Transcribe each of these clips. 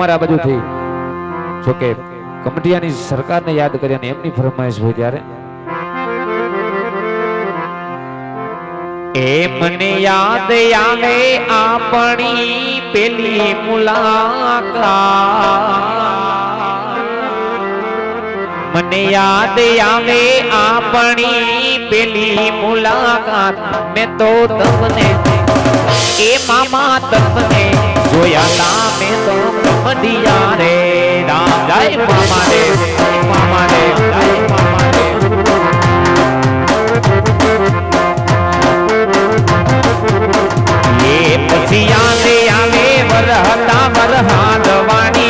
મારા बाजू થી જો કે કમિટીયા ની સરકાર ને યાદ કરી ને એમ ની ભરમાઈશ હોય ત્યારે એ મને યાદ આમે આપણી પહેલી મુલાકાત મને યાદ આમે આપણી પહેલી મુલાકાત મે તો તવને કે મામા તવને ગોયા નામે તો राम दिया रे राम जय मामा रे मामा रे जय मामा रे ये पसिया से आवे वरहता वरहा दवानी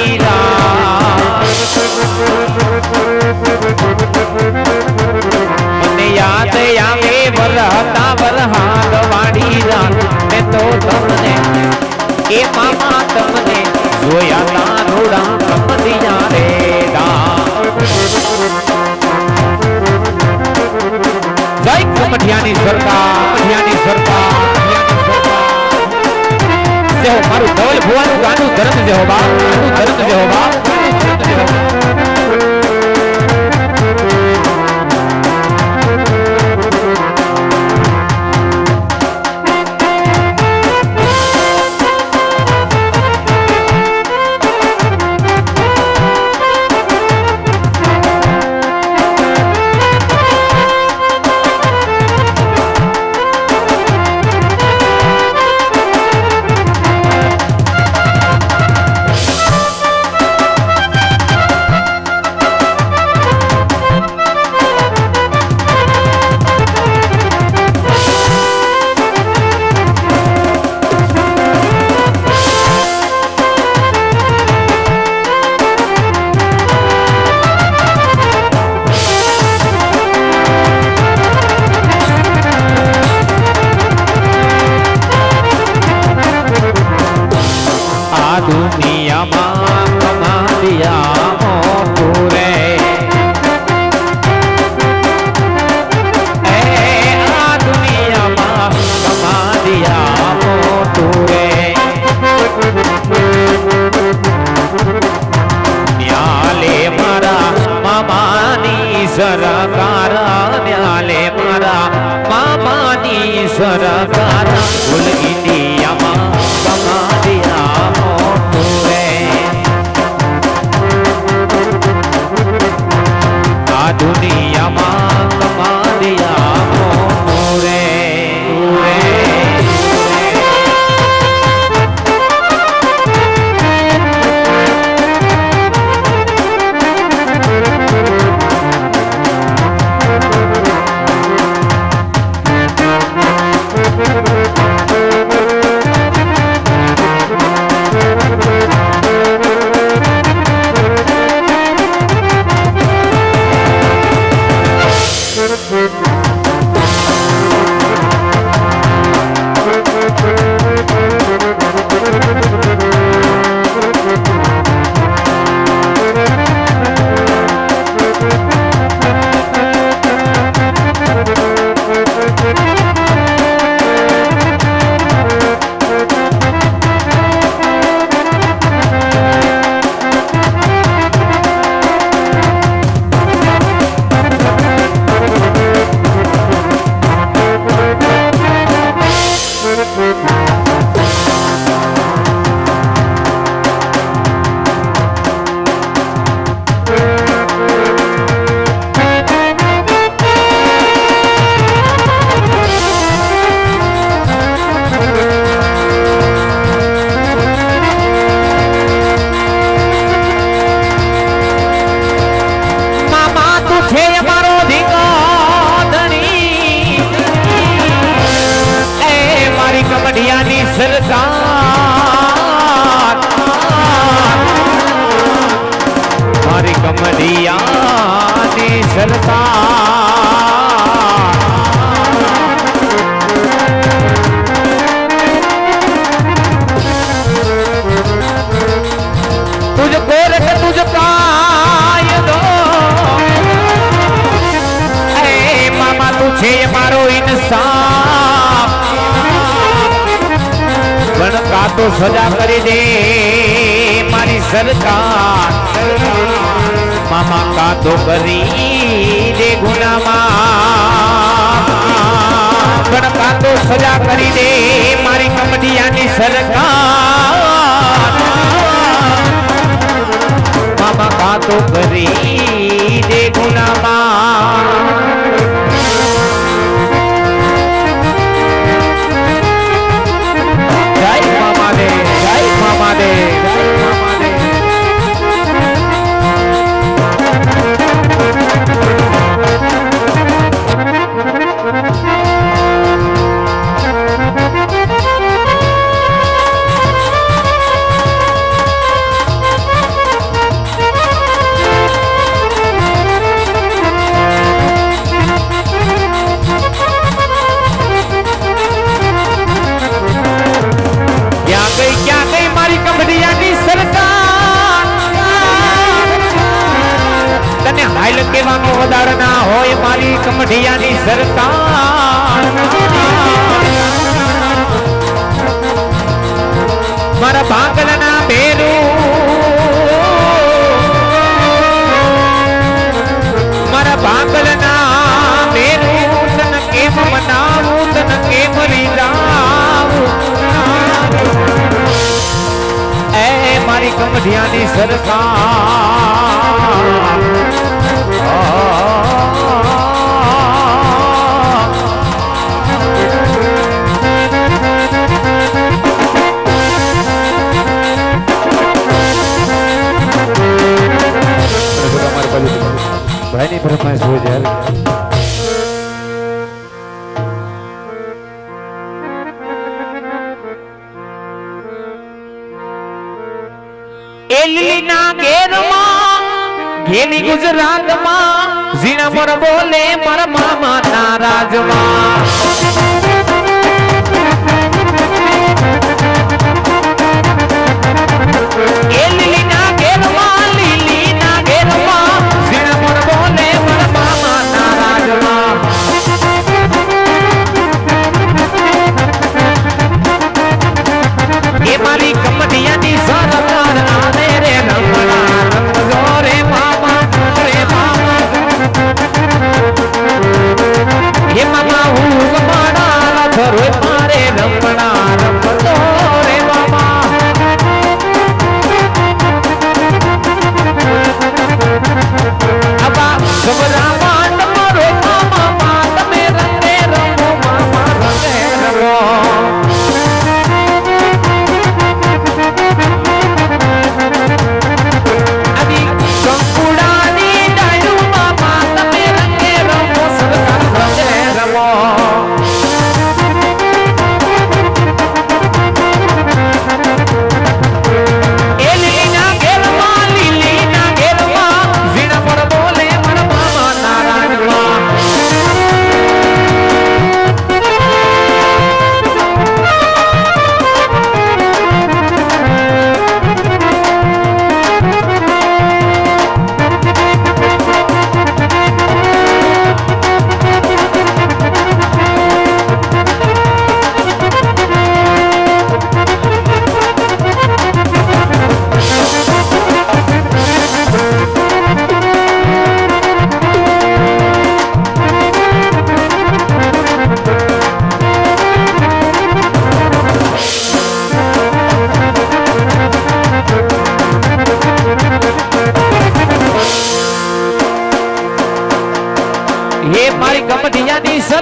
મને યાદ આવે વરહતા વરહાદ વાડી રાત મેં તો તમને એ મામા મારું ધવલ ભુવાનું ગાનું ધર્મ છે હો બા ધર્મ છે ఈశ్వర గానం ఉలగి સજા કરી દે મારી સરકાર મામા કાતો કરી દે ગુનામાં પણ કાતો સજા કરી દે મારી કમડિયાની સરકાર મામા કાતો કરી માકો હદારના હોઈ માલી કમઢિયાની સરતા મારા બાંગલના પેરૂ મારા બાંગલના મેરૂ તન કેમ બતાવુ તન કેમ રીલાઉ એ મારી કમઢિયાની સરતા ભાઈની પરમાઈશ હોય જ્યારે ના ઘેર એની ગુજરાતમાં ઝીણા પર બોલે પર મામા ના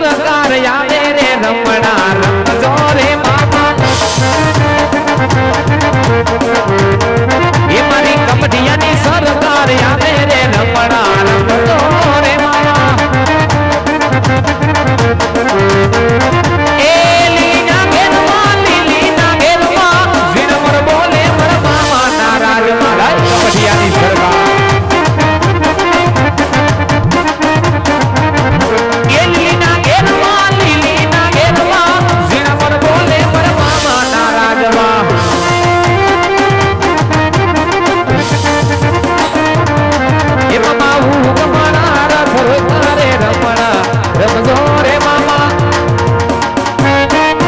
સરકાર આવે રે રમ